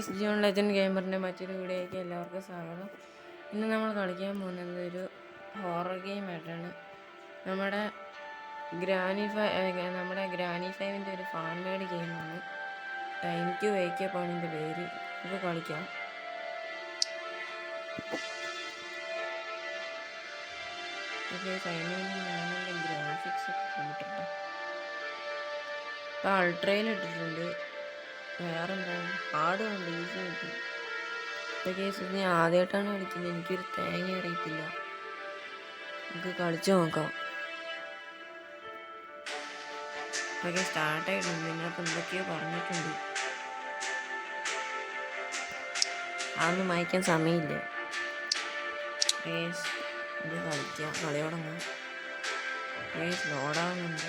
Guys ജിയോൺ legend ഗെയിമറിന്റെ മറ്റൊരു വീഡിയോയ്ക്ക് എല്ലാവർക്കും സ്വാഗതം. ഇന്ന് നമ്മൾ കളിക്കാൻ പോകുന്നത് ഒരു ഹോറർ ഗെയിമായിട്ടാണ് നമ്മുടെ ഗ്രാനി ഫൈ നമ്മുടെ ഗ്രാനി ഫൈവിന്റെ ഒരു ഫാൻ മേഡ് ഗെയിമാണ് ടൈം ടു വേക്ക് ആണ് ഇതിന്റെ പേര്. ഇത് കളിക്കാം. ഗ്രാഫിക്സ് ഒക്കെ കൂട്ടിട്ടെ ഇപ്പം അൾട്രയിൽ ഇട്ടിട്ടുണ്ട്. വേറെന്താണ് ഹാർഡ് ഉണ്ട് ഈസി കിട്ടി ഇപ്പം കേസ് ഞാൻ ആദ്യമായിട്ടാണ് കളിക്കുന്നത്. എനിക്കൊരു തേങ്ങ അറിയത്തില്ല നമുക്ക് കളിച്ചു നോക്കാം. ഇപ്പൊക്കെ സ്റ്റാർട്ടായിട്ടുണ്ട് ഇതിനകത്ത് എന്തൊക്കെയോ പറഞ്ഞിട്ടുണ്ട്. അതൊന്നും വായിക്കാൻ സമയമില്ല. കളിക്കാം. കളി ലോഡാവുന്നുണ്ട്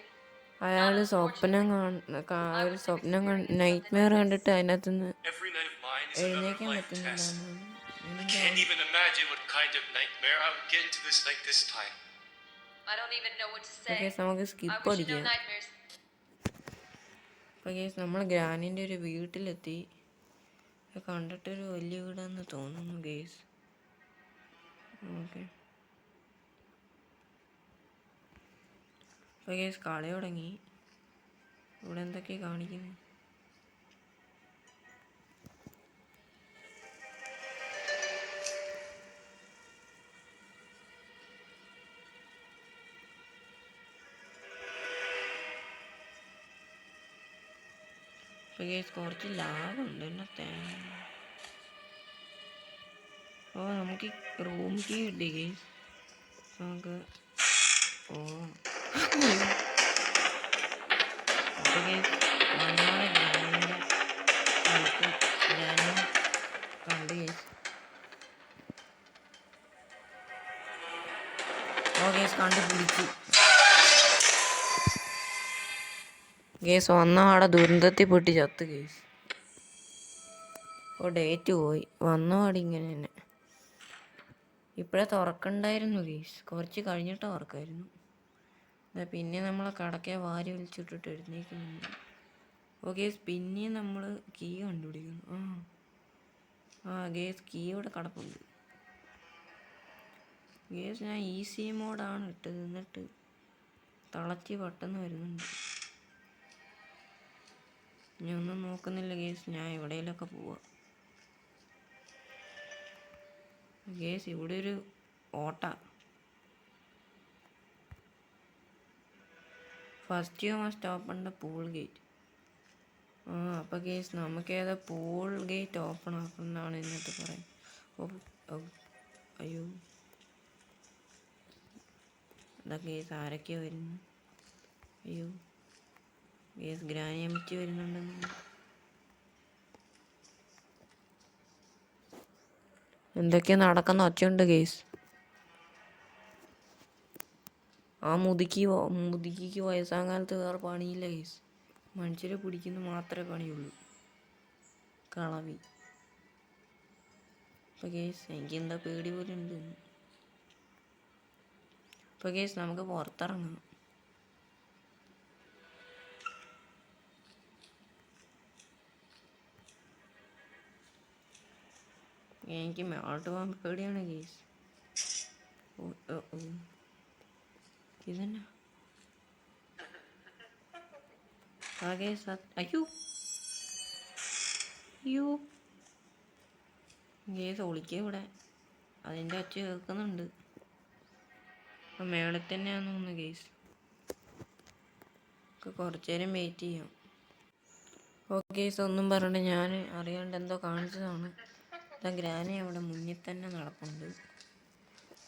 അയാൾ സ്വപ്നം ഒരു സ്വപ്നം നൈറ്റ് മെയർ കണ്ടിട്ട് അതിനകത്ത് നിന്ന് എഴുന്നേക്കാൻ പറ്റുന്നില്ല. നമ്മൾ ഗ്രാനിന്റെ ഒരു വീട്ടിലെത്തി. കണ്ടിട്ടൊരു വലിയ വീടാന്ന് തോന്നുന്നു ഗേസ് ഓക്കെ ഇപ്പൊ കേസ് കളി തുടങ്ങി. ഇവിടെ എന്തൊക്കെ കാണിക്കുന്നു കുറച്ച് ലാഭമുണ്ട് ഇന്നത്തെ. ഓ നമുക്ക് റൂം കീ കിട്ടി കേസ് നമുക്ക് പോവാം. കേസ്. ഓ ആടെ ദുരന്തത്തിൽ പൊട്ടി ചത്ത് കേസ്. ഓ ഡേറ്റ് പോയി. വന്ന പാടി ഇങ്ങനെ തന്നെ. ഇപ്പോഴേ തുറക്കണ്ടായിരുന്നു കേസ്. കുറച്ച് കഴിഞ്ഞിട്ട് തുറക്കായിരുന്നു. ദാ പിന്നെ നമ്മൾ കടക്കെ വാരി വലിച്ചിട്ടിട്ട് എഴുന്നേക്കുന്നു ഓക്കെ പിന്നെ നമ്മൾ കീ കണ്ടുപിടിക്കുന്നു. ആ ആ ഗേസ് കീ ഇവിടെ കിടപ്പുണ്ട്. ഗേസ് ഞാൻ ഈസി മോഡാണ് ഇട്ടത്. എന്നിട്ട് തിളച്ച് പെട്ടെന്ന് വരുന്നുണ്ട്. ഞാൻ ഒന്നും നോക്കുന്നില്ല ഗേസ്. ഞാൻ എവിടെയെങ്കിലൊക്കെ പോവാ. ഗേസ് ഇവിടെ ഒരു ഓട്ട. First you must open the pool gate ആ അപ്പോൾ ഗേസ് നമുക്ക് ഏതാ പൂൾ ഗേറ്റ് ഓപ്പൺ ആക്കുന്നാണ് എന്നിട്ട് പറയാം അയ്യോ. എന്താ ഗേസ് ആരൊക്കെയോ വരുന്നു? അയ്യോ. ഗേസ് ഗ്രാനിയമിറ്റി വരുന്നുണ്ടെന്ന്. എന്തൊക്കെയാ നടക്കുന്ന? ഒച്ചയുണ്ട് ഗേസ് ആ മുതുക്കി മുതുക്കിക്ക് വയസ്സാം കാലത്ത് വേറെ പണിയില്ല കേസ് മനുഷ്യരെ പിടിക്കുന്ന മാത്രമേ പണിയുള്ളൂ. കളവി. ഇപ്പൊ കേസ് എനിക്ക് എന്താ പേടി പോലെ ഉണ്ട്. ഇപ്പൊ കേസ് നമുക്ക് പുറത്തിറങ്ങാം. എനിക്ക് മേളോട്ട് പോകാൻ പേടിയാണ് കേസ് ഓ ഓ. ഇതന്നെ. ആ കേസ് അയ്യോ. അയ്യോ. കേസ് ഒളിക്കുക ഇവിടെ. അതിന്റെ ഒച്ച കേൾക്കുന്നുണ്ട്. മേളിൽ തന്നെയാന്ന് തോന്നുന്നു കേസ് കുറച്ചു നേരം വെയിറ്റ് ചെയ്യാം. ഓക്കെ ഒന്നും പറഞ്ഞിട്ട് ഞാൻ അറിയാണ്ട് എന്തോ കാണിച്ചതാണ്. ഇതാ ഗ്രാനി അവിടെ മുന്നിൽ തന്നെ നടപ്പുണ്ട്.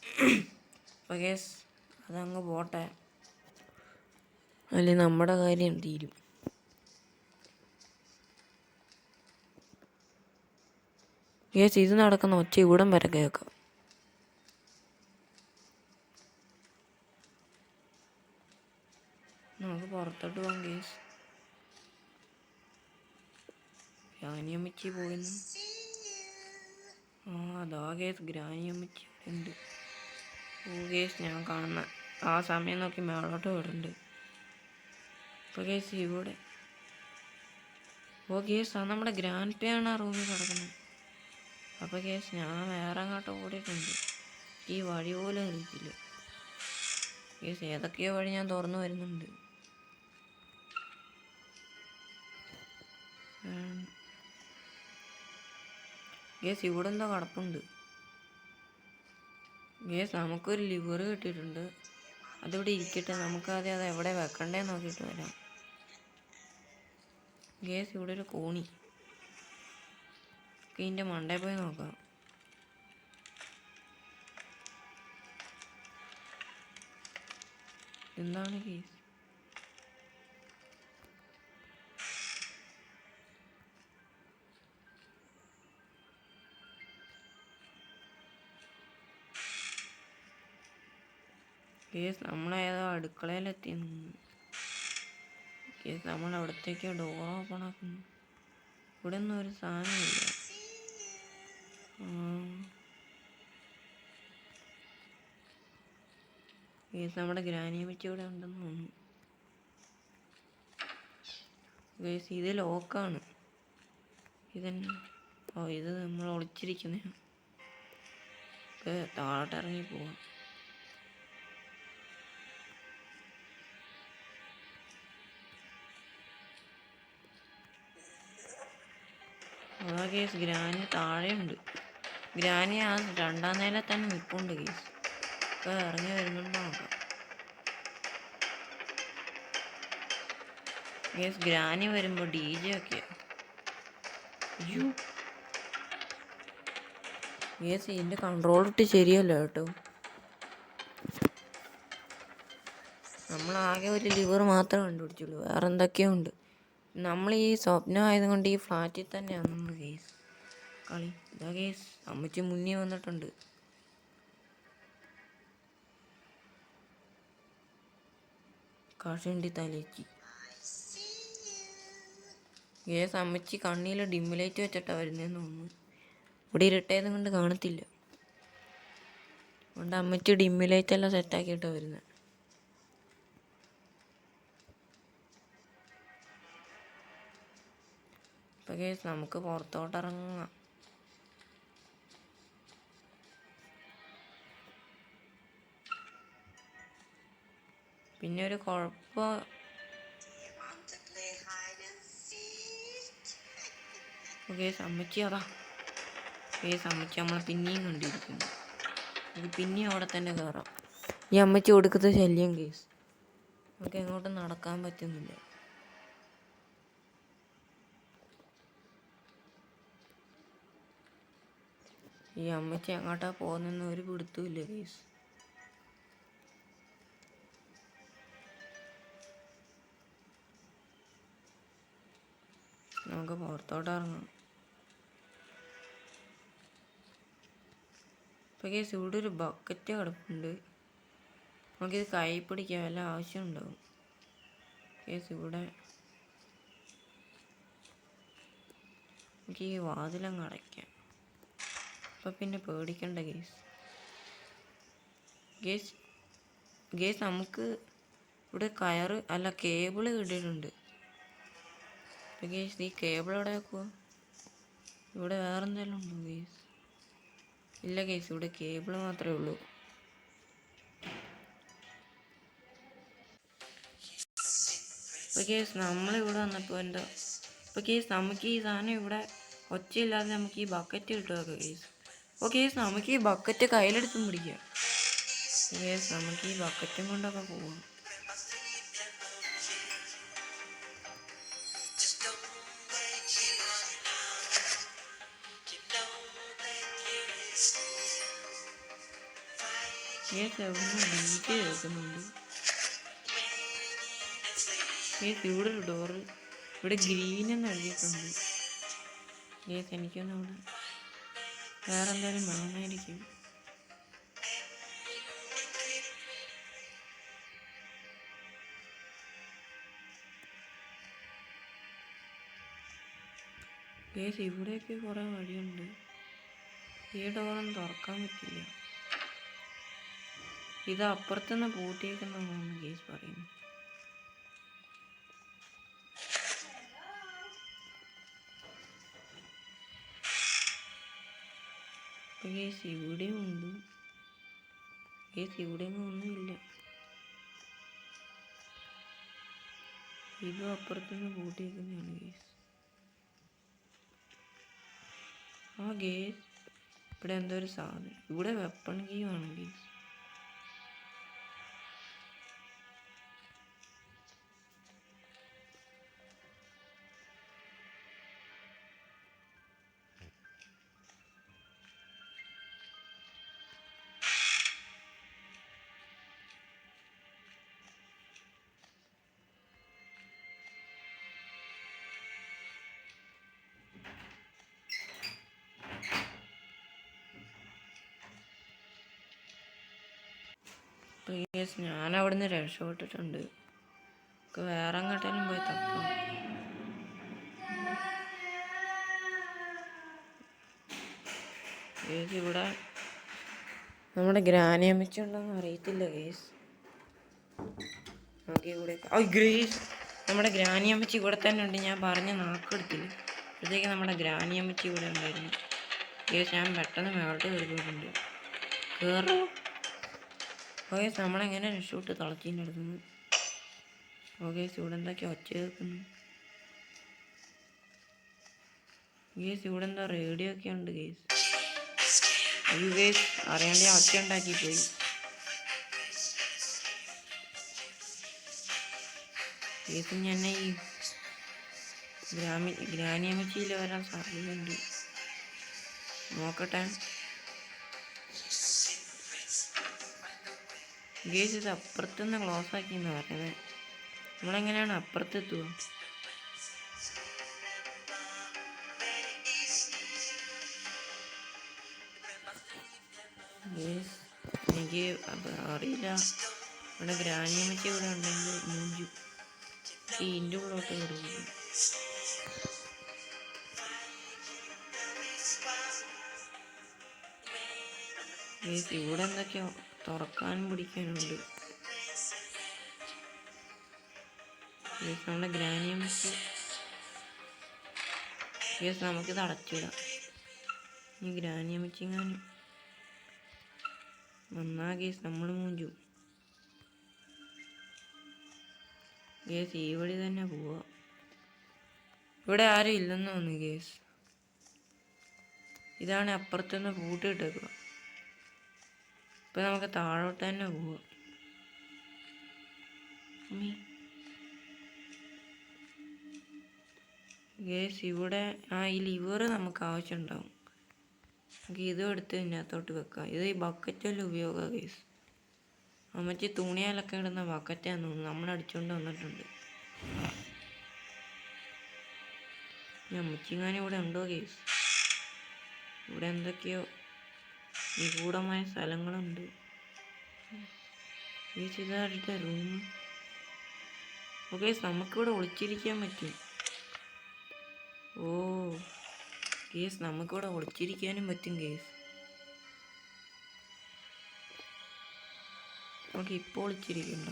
കേസ് അതങ്ങ് പോട്ടെ. അല്ലെങ്കിൽ നമ്മുടെ കാര്യം തീരും ഏസ് ഇത് നടക്കുന്ന ഒച്ച ഇവിടം വരെ കേൾക്കാം. നമുക്ക് പുറത്തോട്ട് പോകാം കേസ് ഗ്രാനിയമ്മച്ചി പോയിന്ന്. ആ അതാ കേസ് ഗ്രാനിയമ്മച്ചി ഉണ്ട്. ഗേസ് ഞാൻ കാണുന്ന ആ സമയം നോക്കി മേളോട്ട് വിടുന്നുണ്ട് ഇപ്പൊ ഗേസ് ഇവിടെ. ഓ ഗേസ് ആ നമ്മുടെ ഗ്രാൻഡ് പേ ആണ് ആ റൂമിൽ കിടക്കുന്നത്. അപ്പോൾ ഗേസ് ഞാൻ വേറെ അങ്ങോട്ട് ഓടിയിട്ടുണ്ട്. ഈ വഴി പോലും അറിയിക്കില്ല ഗേസ് ഏതൊക്കെയോ വഴി ഞാൻ തുറന്നു വരുന്നുണ്ട്. ഗേസ് ഇവിടെ എന്തോ കിടപ്പുണ്ട്. കേസ് നമുക്കൊരു ലിവർ കിട്ടിയിട്ടുണ്ട്. അതിവിടെ ഇരിക്കട്ടെ. നമുക്ക് ആദ്യം അത് എവിടെ വെക്കണ്ടേ നോക്കിയിട്ട് വരാം. ഗ്യാസ് ഇവിടെ ഒരു കോണി. ഇതിന്റെ മണ്ടയിൽ പോയി നോക്കാം. എന്താണ് കേസ് കേസ് നമ്മളേതോ അടുക്കളയിലെത്തി കേസ് നമ്മൾ അവിടത്തേക്ക് ഡോർ ഓപ്പൺ ആക്കുന്നു. ഇവിടെ ഒന്നും ഒരു സാധനമില്ല കേസ് നമ്മുടെ ഗ്രാനിയമ്മച്ചി ഇവിടെ ഉണ്ടെന്ന് തോന്നുന്നു. കേസ് ഇത് ലോക്കാണ്. ഇതന്നെ? ഓ ഇത് നമ്മൾ ഒളിച്ചിരിക്കുന്നതാണ് താഴോട്ട് ഇറങ്ങി പോവാം. അതാ കേസ് ഗ്രാനി താഴെയുണ്ട്. ഗ്രാനി ആ രണ്ടാം നില തന്നെ നിൽപ്പുണ്ട് കേസ്. ഇപ്പൊ ഇറങ്ങി വരുന്നുണ്ടോ നോക്കാം. കേസ് ഗ്രാനി വരുമ്പോ ഡി ജെ ഒക്കെ. കേസ് ഇതിന്റെ കൺട്രോൾ ഇട്ട് ശരിയല്ല കേട്ടോ. നമ്മളാകെ ഒരു ലിവർ മാത്രമേ കണ്ടുപിടിച്ചുള്ളൂ. വേറെ എന്തൊക്കെയോ ഉണ്ട്. നമ്മൾ ഈ സ്വപ്നം ആയതുകൊണ്ട് ഈ ഫ്ലാറ്റിൽ തന്നെയാണ് കേസ് കളി. ഇതാ കേസ് അമ്മച്ചി മുന്നേ വന്നിട്ടുണ്ട്. കാശുണ്ടി തലേച്ചി കേസ് അമ്മച്ചി കണ്ണിയിൽ ഡിമ്മിലേറ്റ് വെച്ചിട്ടാണ് വരുന്നതെന്ന് തോന്നുന്നു. ഇവിടെ ഇരുട്ടായത് കൊണ്ട് കാണത്തില്ല. അതുകൊണ്ട് അമ്മച്ചി ഡിമ്മിലേറ്റ് എല്ലാം സെറ്റാക്കിയിട്ടാണ് വരുന്നത് ഇപ്പൊ കേസ് നമുക്ക് പുറത്തോട്ട് ഇറങ്ങാം പിന്നെ ഒരു കുഴപ്പം കേസ് കേസ് അമ്മച്ചി നമ്മളെ പിന്നെയും കണ്ടിരിക്കുന്നു. പിന്നെയും അവിടെ തന്നെ കയറാം ഈ അമ്മച്ചി കൊടുക്കുന്ന ശല്യം കേസ്. നമുക്ക് എങ്ങോട്ടും നടക്കാൻ പറ്റുന്നില്ല. ഈ അമ്മച്ചി എങ്ങോട്ടാ പോകുന്നെന്ന് ഒരു പിടുത്തുമില്ല കേസ് നമുക്ക് പുറത്തോട്ട് ഇറങ്ങാം. ഇപ്പൊ ഇവിടെ ഒരു ബക്കറ്റ് കിടപ്പുണ്ട്. നമുക്കിത് കൈ പിടിക്കാൻ വല്ല ആവശ്യമുണ്ടാവും കേസ് ഇവിടെ നമുക്ക് ഈ വാതിലങ്ങ് അടയ്ക്കാം. അപ്പൊ പിന്നെ പേടിക്കണ്ട ഗേസ് ഗേസ് ഗേസ് നമുക്ക് ഇവിടെ കയറ് അല്ല കേബിൾ കിട്ടിയിട്ടുണ്ട്. അപ്പൊ ഗേസ് ഈ കേബിൾ എവിടെ വെക്കുമോ ഇവിടെ വേറെ എന്തെങ്കിലും ഉണ്ടോ ഗേസ് ഇല്ല ഗേസ് ഇവിടെ കേബിൾ മാത്രമേ ഉള്ളൂ. ഇപ്പോൾ കേസ് നമ്മളിവിടെ വന്നപ്പോൾ എന്താ ഇപ്പൊ കേസ് നമുക്ക് ഈ സാധനം ഇവിടെ ഒച്ചയില്ലാതെ നമുക്ക് ഈ ബക്കറ്റ് കിട്ടുമൊക്കെ കേസ് ഓ കേസ് നമുക്ക് ഈ ബക്കറ്റ് കയ്യിലെടുത്തും പിടിക്കാം. നമുക്ക് ഈ ബക്കറ്റും കൊണ്ടൊക്കെ പോവാം. ഇവിടെ ഡോറ് ഇവിടെ ഗ്രീൻ എന്ന് എഴുതിയിട്ടുണ്ട്. കേസ് എനിക്കൊന്നും അവിടെ വേറെ എന്തായാലും വേണമായിരിക്കും കേസ് ഇവിടെയൊക്കെ കുറേ വഴിയുണ്ട്. ഈ ഡോറൊന്നും തുറക്കാൻ പറ്റില്ല. ഇത് അപ്പുറത്തുനിന്ന് പൂട്ടിയേക്കുന്നതാണ് കേസ് പറയുന്നത് കേസ് ഇവിടെയും ഉണ്ട്. കേസ് ഇവിടെയൊന്നും ഒന്നുമില്ല. ഇതും അപ്പുറത്തുനിന്ന് പൂട്ടിയേക്കുന്നതാണ് കേസ്. ആ ഗേസ് ഇവിടെ എന്തോ ഒരു സാധനം. ഇവിടെ വെപ്പൺ കീ ആണ് ഗേസ് പ്ലീസ് ഞാൻ അവിടെ നിന്ന് രക്ഷപ്പെട്ടിട്ടുണ്ട്. നമുക്ക് വേറെ എങ്ങോട്ടേലും പോയി തപ്പാം. ഇവിടെ നമ്മുടെ ഗ്രാനി അമ്മച്ചുണ്ടോന്ന് അറിയത്തില്ല ഗേസ് കൂടെ നമ്മുടെ ഗ്രാനി അമ്മച്ചി ഇവിടെ തന്നെ ഉണ്ട്. ഞാൻ പറഞ്ഞ നാക്കെടുത്തില്ല. അപ്പോഴത്തേക്ക് നമ്മുടെ ഗ്രാനി അമ്മച്ചി ഇവിടെ ഉണ്ടായിരുന്നു. ഗേസ് ഞാൻ പെട്ടെന്ന് മേളോട്ട് കയറോ ഓക്കെ നമ്മളെങ്ങനെ രക്ഷപ്പെട്ട് തളച്ചീന്റെ അടുത്തുനിന്ന് ഓക്കെ ഇവിടെ എന്തൊക്കെയാ ഒച്ച കേൾക്കുന്നു. ഗേസ് ഇവിടെ എന്താ റേഡിയോ ഒക്കെ ഉണ്ട് ഗേസ് അയ്യോ ഗേസ് അറിയാണ്ട് ഞാൻ ഒച്ച ഉണ്ടാക്കി പോയി. ഗേസ് ഞാൻ ഈ ഗ്രാമി ഗ്രാനിയമ്മച്ചിയിൽ വരാൻ സാധ്യതയുണ്ട്. നോക്കട്ടെ. ഗേസ് ഇത് അപ്പുറത്തുനിന്ന് ക്ലോസ് ആക്കി എന്ന് പറയുന്നത് നമ്മളെങ്ങനെയാണ് അപ്പുറത്തെത്തുക? എനിക്ക് അറിയില്ല. ഇവിടെ ഗ്രാനിയമ്മയ്ക്ക് ഇവിടെ ഉണ്ടെങ്കിൽ മൂഞ്ചു. ഈ ഇന്റെ ഉള്ളോട്ട് കയറി ഗേസ് ഇവിടെ എന്തൊക്കെയോ തുറക്കാനും പിടിക്കാനുണ്ട്. ഈ നമ്മുടെ ഗ്രാനിയംസ് ഗേസ് നമുക്കിത് അടച്ചിടാം. ഈ ഗ്രാനിയം വെച്ചിങ്ങാനും വന്നാ കേസ് നമ്മൾ മൂഞ്ചു. കേസ് ഈ വഴി തന്നെ പോവാ. ഇവിടെ ആരും ഇല്ലെന്ന് തോന്നുന്നു കേസ് ഇതാണ് അപ്പുറത്തുനിന്ന് പൂട്ടിയിട്ടേക്കുക ഇപ്പൊ നമുക്ക് താഴോട്ട് തന്നെ പോവാം. ഗേസ് ഇവിടെ ആ ഈ ലിവർ നമുക്ക് ആവശ്യമുണ്ടാവും. നമുക്ക് ഇതും എടുത്ത് ഇതിനകത്തോട്ട് വെക്കാം. ഇത് ഈ ബക്കറ്റെല്ലാം ഉപയോഗമാണ് ഗേസ് അമ്മച്ചി തുണിയാലൊക്കെ ഇടുന്ന ബക്കറ്റാന്ന് തോന്നുന്നു. നമ്മൾ അടിച്ചുകൊണ്ട് വന്നിട്ടുണ്ട്. അമ്മച്ചിങ്ങാനും ഇവിടെ ഉണ്ടോ കേസ് ഇവിടെ എന്തൊക്കെയോ നിഗൂഢമായ സ്ഥലങ്ങളുണ്ട്. ഈ ചിതാരുടെ റൂം ഓക്കെ നമുക്കിവിടെ ഒളിച്ചിരിക്കാൻ പറ്റും. ഓ കേസ് നമുക്കിവിടെ ഒളിച്ചിരിക്കാനും പറ്റും കേസ് നമുക്ക് ഇപ്പോൾ ഒളിച്ചിരിക്കണ്ട.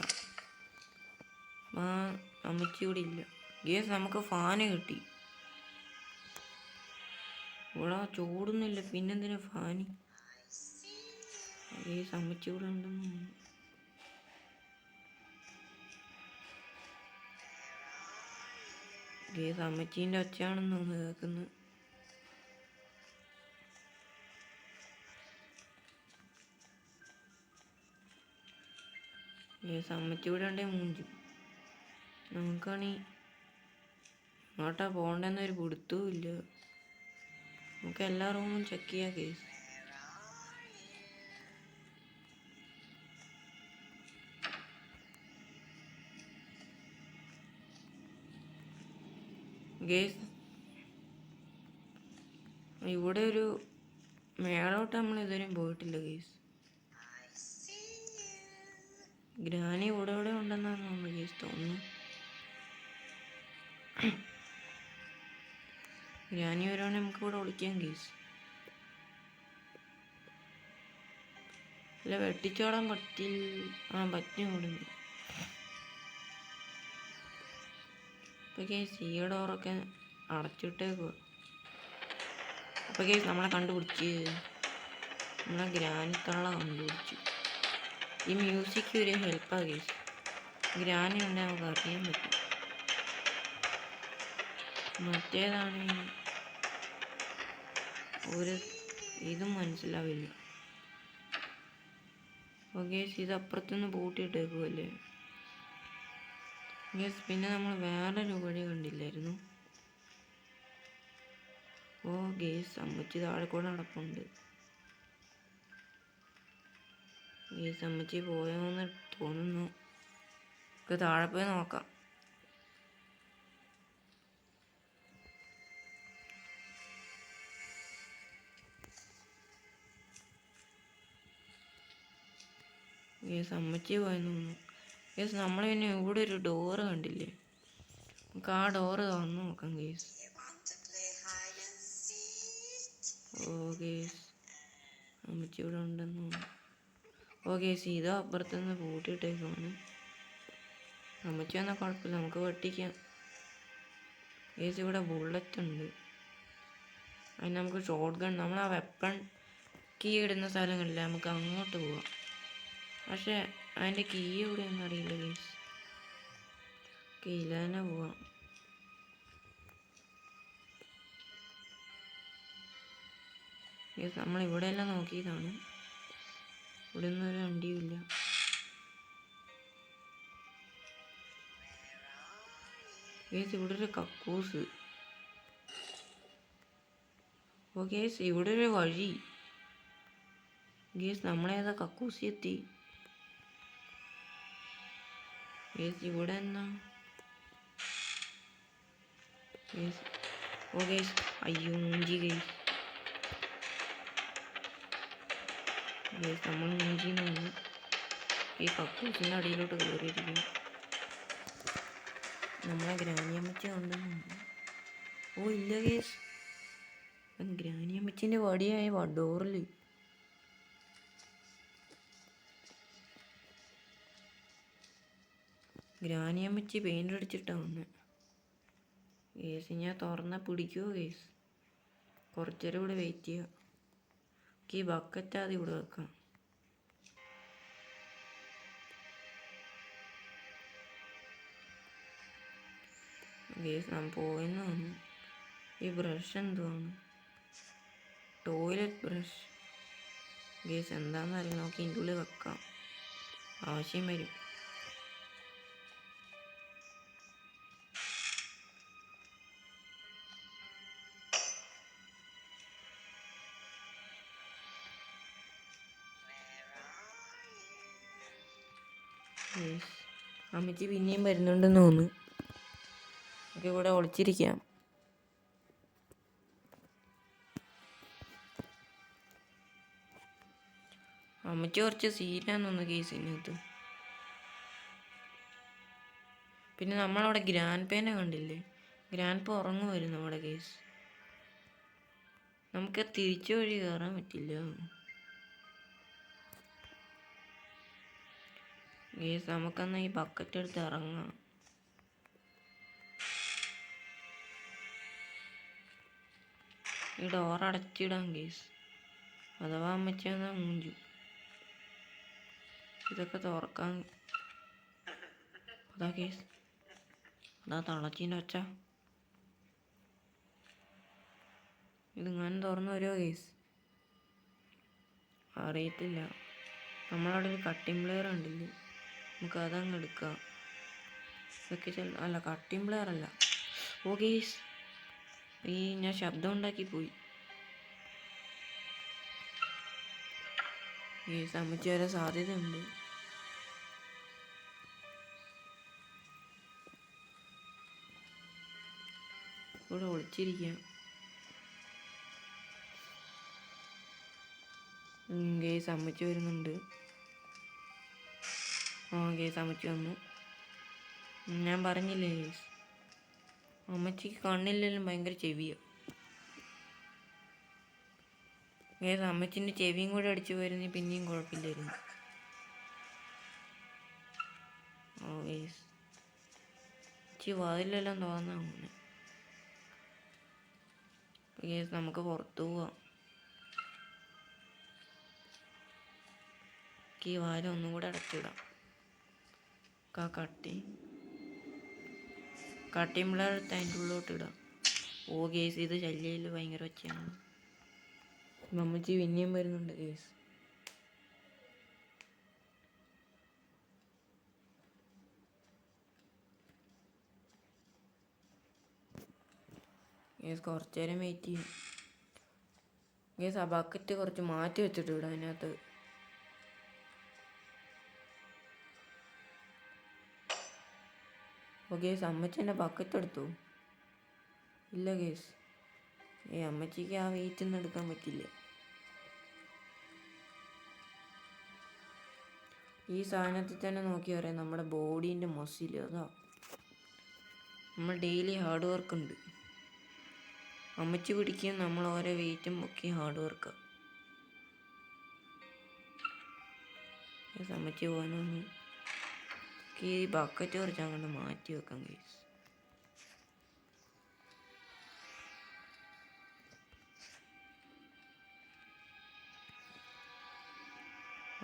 ഇവിടെ ഇല്ല. കേസ് നമുക്ക് ഫാന് കിട്ടി. ഇവിടെ ചൂടുന്നില്ല പിന്നെന്തിനാ ഫാന് കേസ് അമ്മച്ചി ഇവിടെ ഉണ്ടെന്ന് തോന്നുന്നു. കേസ് അമ്മച്ചീന്റെ ഒച്ചയാണെന്ന് കേൾക്കുന്നത് കേസ് അമ്മച്ചി കൂടെ ഉണ്ടേ മൂഞ്ചും. നമുക്കാണീ അങ്ങോട്ടാ പോകണ്ടെന്നൊരു പിടുത്തവും ഇല്ല. നമുക്ക് എല്ലാ റൂമും ചെക്ക് ചെയ്യാം കേസ്. ഗേസ്. ഇവിടെ ഒരു മേളോട്ട് നമ്മൾ ഇതുവരെയും പോയിട്ടില്ല ഗേസ്. ഗ്രാനി ഇവിടെ ഇവിടെ ഉണ്ടെന്നാണ് നമ്മൾ ഗേസ് തോന്നുന്നു ഗ്രാനി വരുവാണെങ്കിൽ നമുക്ക് ഇവിടെ ഒളിക്കാം ഗേസ്. അല്ല വെട്ടിച്ചോടാൻ പറ്റി ആ പറ്റും ഇവിടുന്ന് ഇപ്പൊ കേസ് ഈ ഡോറൊക്കെ അടച്ചിട്ടേക്കുക അപ്പോൾ നമ്മളെ കണ്ടുപിടിച്ച്. നമ്മളെ ഗ്രാനിത്തള്ള കണ്ടുപിടിച്ചു. ഈ മ്യൂസിക് ഒരു ഹെൽപ്പാണ് കേസ് ഗ്രാനി ഉണ്ടെങ്കിൽ നമുക്ക് അറിയാൻ പറ്റും. മറ്റേതാണ്? ഒരു ഇതും മനസ്സിലാവില്ല. ഓക്കെ ഇത് അപ്പുറത്തുനിന്ന് പൂട്ടിയിട്ടേക്കുമല്ലേ യെസ് പിന്നെ നമ്മൾ വേറൊരു വഴി കണ്ടില്ലായിരുന്നു. ഓ ഗേസ് അമ്മച്ചി താഴെ കൂടെ നടപ്പുണ്ട്. ഗേസ് അമ്മച്ചി പോയോന്ന് തോന്നുന്നു. നമുക്ക് താഴെ പോയി നോക്കാം. ഗേസ് അമ്മച്ചി പോയെന്ന് തോന്നുന്നു. യെസ് നമ്മൾ പിന്നെ ഇവിടെ ഒരു ഡോറ് കണ്ടില്ലേ? നമുക്ക് ആ ഡോറ് തുറന്ന് നോക്കാം ഗേസ് ഓ ഗേസ് അമ്മച്ചി ഇവിടെ ഉണ്ടെന്ന് ഓ ഗേസ് ഇതോ അപ്പുറത്തുനിന്ന് പൂട്ടിയിട്ടേക്കാണ് അമ്മച്ചി വന്നാൽ കുഴപ്പമില്ല നമുക്ക് വെട്ടിക്കാം. ഗേസ് ഇവിടെ ബുള്ളറ്റ് ഉണ്ട്. അതിന് നമുക്ക് ഷോർട്ട് ഗൺ നമ്മൾ ആ വെപ്പൺ കീ ഇടുന്ന സ്ഥലങ്ങളില്ല നമുക്ക് അങ്ങോട്ട് പോവാം. പക്ഷെ അതിന്റെ കീ എവിടെയെന്ന് അറിയില്ല ഗേസ് കീയില്ല തന്നെ പോവാം എല്ലാം നോക്കിയതാണ്. ഇവിടെ ഒന്നും ഒരു വണ്ടിയുമില്ല ഗേസ് ഇവിടെ ഒരു കക്കൂസ്. ഓ ഗേസ് ഇവിടെ ഒരു വഴി. ഗേസ് നമ്മളേതാ കക്കൂസി എത്തി ഗേസ് ഇവിടെ എന്നാ ഗേസ് ഓ ഗേസ് അയ്യോ മൂഞ്ചി ഗേസ് ഗേസ് നമ്മൾ മൂഞ്ചിന്ന് വന്നു ഈ കക്കൂസിന്റെ അടിയിലോട്ട് കയറിയിരിക്കും നമ്മളെ ഗ്രാനിയമ്മച്ചി തോന്നുന്നു. ഓ ഇല്ല ഗേസ് ഗ്രാനിയമ്മച്ചിന്റെ വടിയായ ഡോറിൽ ഗ്രാനിയമ്മച്ചി പെയിന്റ് അടിച്ചിട്ടാണ് വന്നെ. കേസ് ഞാൻ തുറന്ന പിടിക്കുമോ കേസ്? കുറച്ചേരം ഇവിടെ വെയിറ്റ് ചെയ്യാം. ഈ ബക്കറ്റ് ആദ്യം ഇവിടെ വെക്കാം. കേസ് ഞാൻ പോയെന്ന് തോന്നുന്നു ഈ ബ്രഷ് എന്തുവാണ്? ടോയ്ലറ്റ് ബ്രഷ് കേസ് എന്താണെന്ന് നോക്കി ഇതിന്റെ ഉള്ളിൽ വെക്കാം. ആവശ്യം വരും. അമ്മച്ചി പിന്നെയും വരുന്നുണ്ടെന്ന് തോന്നുന്നു. നമുക്ക് ഇവിടെ ഒളിച്ചിരിക്കാം. അമ്മയ്ക്ക് കുറച്ച് സീനാന്ന് തോന്നുന്നു കേസിനകത്ത്. പിന്നെ നമ്മളവിടെ ഗ്രാൻഡ് പേനെ കണ്ടില്ലേ? ഗ്രാൻഡ് പേ ഉറങ്ങുമായിരുന്നു നമ്മുടെ കേസ്. നമുക്ക് തിരിച്ചു വഴി കയറാൻ പറ്റില്ല. കേസ് നമുക്കെന്നാ ഈ ബക്കറ്റ് എടുത്ത് ഇറങ്ങാം. ഈ ഡോർ അടച്ചിടാം ഗേസ് അഥവാ അമ്മച്ചി മൂഞ്ചു. ഇതൊക്കെ തുറക്കാൻ. അതാ കേസ് അതാ തളച്ചീന്റെ ഒച്ച. ഇതിങ്ങനെ തുറന്നു വരുമോ കേസ് അറിയത്തില്ല. നമ്മളവിടെ ഒരു കട്ടിംഗ് പ്ലെയർ ഉണ്ടല്ലേ നമുക്ക് അതങ്ങ് എടുക്കാം ഇതൊക്കെ ചെല്ല അല്ല കട്ടിംഗ് പ്ലെയർ അല്ല. ഓ കേസ് ഈ ഞാൻ ശബ്ദം ഉണ്ടാക്കി പോയി. ഈ സമുച്ച വരെ സാധ്യതയുണ്ട്. ഇവിടെ ഒളിച്ചിരിക്കാം. ഗേസ് അമ്മച്ചി വരുന്നുണ്ട്. ആ ഗേസ് അമ്മച്ചി വന്നു. ഞാൻ പറഞ്ഞില്ലേ ഗേസ് അമ്മച്ചിക്ക് കണ്ണില്ലെങ്കിലും ഭയങ്കര ചെവിയോ. ഏത് അമ്മച്ചിന്റെ ചെവിയും കൂടെ അടിച്ചു പോയിരുന്നെങ്കിൽ പിന്നെയും കുഴപ്പമില്ലായിരുന്നു. ഓ ഗേസ് ചി വാതിലെല്ലാം തോന്നാ അങ്ങനെ. നമുക്ക് പുറത്തു പോവാം. ഈ വാരം ഒന്നും കൂടെ അടച്ചിടാം. കാ കട്ടി. കട്ടിയുമ്പോഴെടുത്ത് അതിന്റെ ഉള്ളിലോട്ട് ഇടാം. ഓ കേസ് ഇത് ശല്യയിൽ ഭയങ്കര ഒച്ചയാണ് മമ്മച്ചി പിന്നെയും വരുന്നുണ്ട് കേസ് കേസ് കുറച്ച് നേരം വെയിറ്റ് ചെയ്യും. കേസ് ആ ബക്കറ്റ് കുറച്ച് മാറ്റി വെച്ചിട്ട് ഇവിടെ അതിനകത്ത്. ഓ ഗേസ് അമ്മച്ചി എന്നെ ബക്കറ്റ് ഇല്ല ഗേസ്. ഏ അമ്മച്ചിക്ക് ആ വെയിറ്റ് ഒന്നും എടുക്കാൻ പറ്റില്ല. ഈ സാധനത്തിൽ തന്നെ നോക്കി പറയാം നമ്മുടെ ബോഡീന്റെ മസിൽ അതാ. നമ്മൾ ഡെയിലി ഹാർഡ് വർക്ക് ഉണ്ട് അമ്മച്ചി പിടിക്കുകയും നമ്മൾ ഓരോ വെയിറ്റും ഒക്കെ ഹാർഡ് വർക്ക്. അമ്മച്ചി പോകുന്നു ഈ ബക്കറ്റ് കുറച്ച് അങ്ങോട്ട് മാറ്റി വെക്കാം ഗൈസ്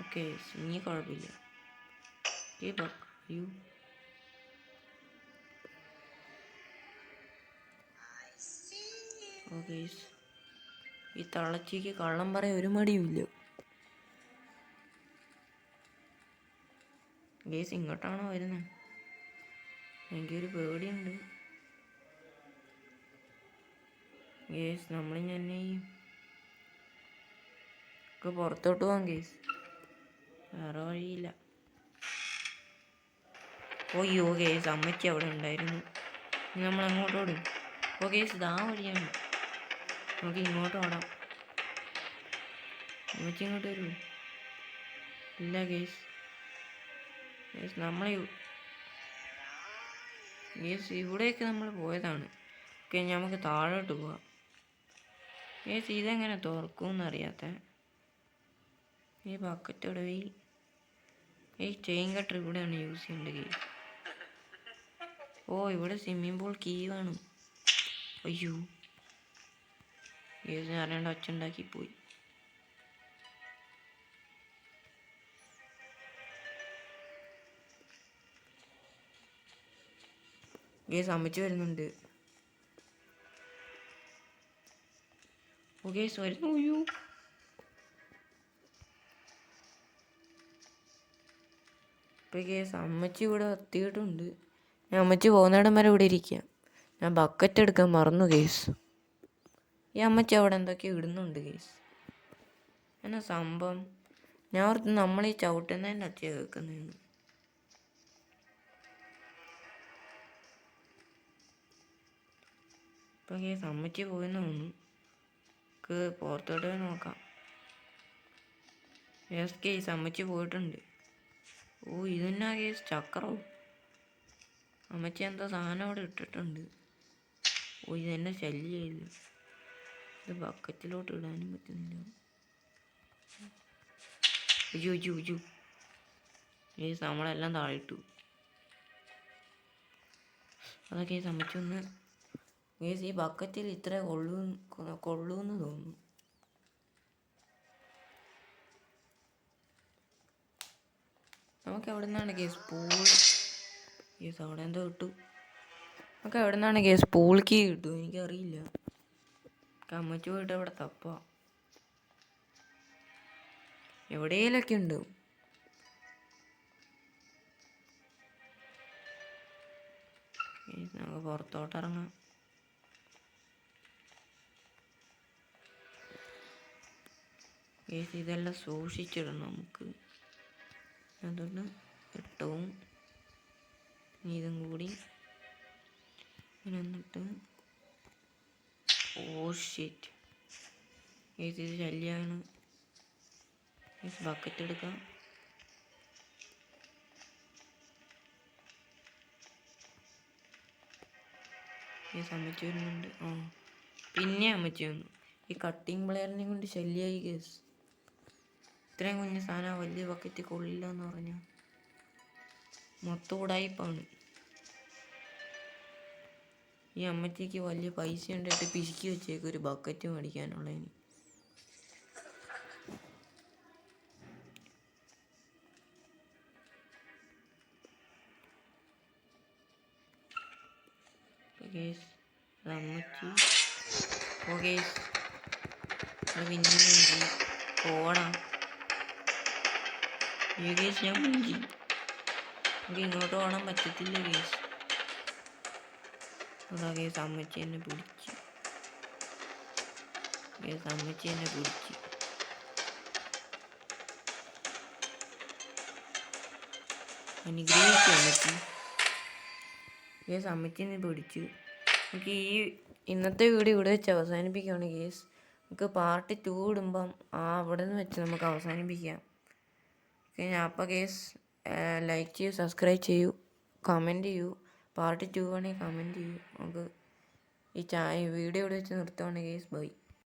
ഓക്കെ ഇനി കുഴപ്പമില്ല. ഓക്കെ ഈ തള്ളച്ചിക്ക് കള്ളം പറയാൻ ഒരു മടിയുമില്ല. ഗേസ് ഇങ്ങോട്ടാണോ വരുന്നത് എനിക്കൊരു പേടിയുണ്ട്. ഗേസ് നമ്മൾ ഈ ഒക്കെ പുറത്തോട്ട് പോകാം ഗേസ്. വേറെ വഴിയില്ല. ഓയ്യോ ഗേസ്? അമ്മയ്ക്ക് അവിടെ ഉണ്ടായിരുന്നു. നമ്മൾ അങ്ങോട്ട് ഓടും. ഓ ഗേസ് ഇതാ വഴിയാണ് നമുക്ക് ഇങ്ങോട്ട് ഓടാം. അമ്മച്ചി ഇങ്ങോട്ട് വരുമോ ഇല്ല ഗേസ്. നമ്മൾ ഗേസ് ഇവിടെയൊക്കെ നമ്മൾ പോയതാണ്. ഓക്കെ നമുക്ക് താഴോട്ട് പോവാം. യേസ് ഇതെങ്ങനെ തുറക്കും അറിയാത്ത ഈ ബക്കറ്റ് ഈ ഈ ചെയിൻ കട്ടർ ഇവിടെയാണ് യൂസ് ചെയ്യേണ്ടത്. ഓ ഇവിടെ സ്വിമ്മിംഗ് പൂൾ കീ വേണം. അയ്യോ. യേസ് അറിയാണ്ട് ഒച്ചുണ്ടാക്കി പോയി ഗേസ് അമ്മച്ച് വരുന്നുണ്ട്. ഓ ഗേസ് വരുന്നു അയ്യോ. ഇപ്പം കേസ് അമ്മച്ചി ഇവിടെ എത്തിയിട്ടുണ്ട് ഞാൻ അമ്മച്ചി പോകുന്നിടം വരെ ഇവിടെ ഇരിക്കാം. ഞാൻ ബക്കറ്റ് എടുക്കാൻ മറന്നു കേസ് ഈ അമ്മച്ചി അവിടെ എന്തൊക്കെയോ ഇടുന്നുണ്ട് കേസ് എന്നാ സംഭവം? ഞാൻ ഓർത്ത് നമ്മൾ ഈ ചവിട്ടുന്നതിന്റെ അച്ഛ കേൾക്കുന്നതെന്ന്. ഇപ്പൊ ഈ അമ്മച്ചി പോയെന്ന് തോന്നുന്നു. നമുക്ക് പുറത്തോട്ട് നോക്കാം. യെസ് കേസ് പോയിട്ടുണ്ട്. ഓ ഇതെന്നാ കേസ് ചക്രവും? അമ്മച്ചി എന്തോ സാധനം അവിടെ ഇട്ടിട്ടുണ്ട്. ഓ ഇതെന്നെ ശല്യം ഇത് ബക്കറ്റിലോട്ട് ഇടാനും പറ്റുന്നില്ല. അയ്യോ അയ്യോ ഈ നമ്മളെല്ലാം താഴിട്ടു അതൊക്കെ ഈ അമ്മച്ചൊന്ന് കേസ് ഈ ബക്കറ്റിൽ ഇത്ര കൊള്ളൂ കൊള്ളൂന്ന് തോന്നുന്നു നമുക്ക് എവിടെ നിന്നാണ് കേസ് പൂൾ കേസ് അവിടെ എന്തോ കിട്ടു നമുക്ക് എവിടെ നിന്നാണ് കേസ് പൂളിക്ക് കിട്ടു എനിക്കറിയില്ല. കമ്മച്ചു പോയിട്ട് അവിടെ തപ്പ. എവിടെയെങ്കിലൊക്കെ ഉണ്ട്. നമുക്ക് പുറത്തോട്ട് ഇതെല്ലാം സൂക്ഷിച്ചിടണം നമുക്ക്. അതുകൊണ്ട് ഇട്ടവും ഇതും കൂടി എന്നിട്ട് ഓ ഏത് ഇത് ശല്യമാണ് ബക്കറ്റ് എടുക്കാം. ഈ അമ്മച്ചി വരുന്നുണ്ട്. ആ. പിന്നെ അമ്മച്ചി വന്നു. ഈ കട്ടിങ് പ്ലെയറിനെ കൊണ്ട് ശല്യമായി കേസ് ഇത്രയും കുഞ്ഞു സാധനം വലിയ ബക്കറ്റ് കൊള്ളില്ല എന്ന് പറഞ്ഞു. മൊത്തം ഉടായിപ്പാണ് ഈ അമ്മച്ചിക്ക് വലിയ പൈസ ഉണ്ടായിട്ട് പിശുക്കി വെച്ചേക്ക് ഒരു ബക്കറ്റ് മേടിക്കാനുള്ളതിന്. അമ്മച്ചി. ഓ പിന്നെ മുഞ്ചി ഈ കേസ് ഞാൻ മുഞ്ചി നമുക്ക് ഇങ്ങോട്ട് പോകണം പറ്റത്തില്ല കേസ് അതാ കേസ് അമ്മച്ചി എന്നെ പിടിച്ചു. കേസ് അമ്മച്ചി എന്നെ പിടിച്ചു. അനുഗ്രഹിച്ചു അമ്മച്ചി. എന്നെ അമ്മച്ചിനെ പിടിച്ചു. നമുക്ക് ഈ ഇന്നത്തെ വീഡിയോ ഇവിടെ വെച്ച് അവസാനിപ്പിക്കുകയാണ് കേസ് നമുക്ക് പാർട്ട് ടു ഇടുമ്പം ആ അവിടെ നിന്ന് വെച്ച് നമുക്ക് അവസാനിപ്പിക്കാം. ഓക്കെ അപ്പോൾ കേസ് ലൈക്ക് ചെയ്യൂ സബ്സ്ക്രൈബ് ചെയ്യൂ കമന്റ് ചെയ്യൂ പാർട്ട് ടു ആണെങ്കിൽ കമന്റ് ചെയ്യൂ. നമുക്ക് ഈ ചായ വീഡിയോ ഇവിടെ വെച്ച് നിർത്തുവാണെങ്കിൽ കേസ് ബൈ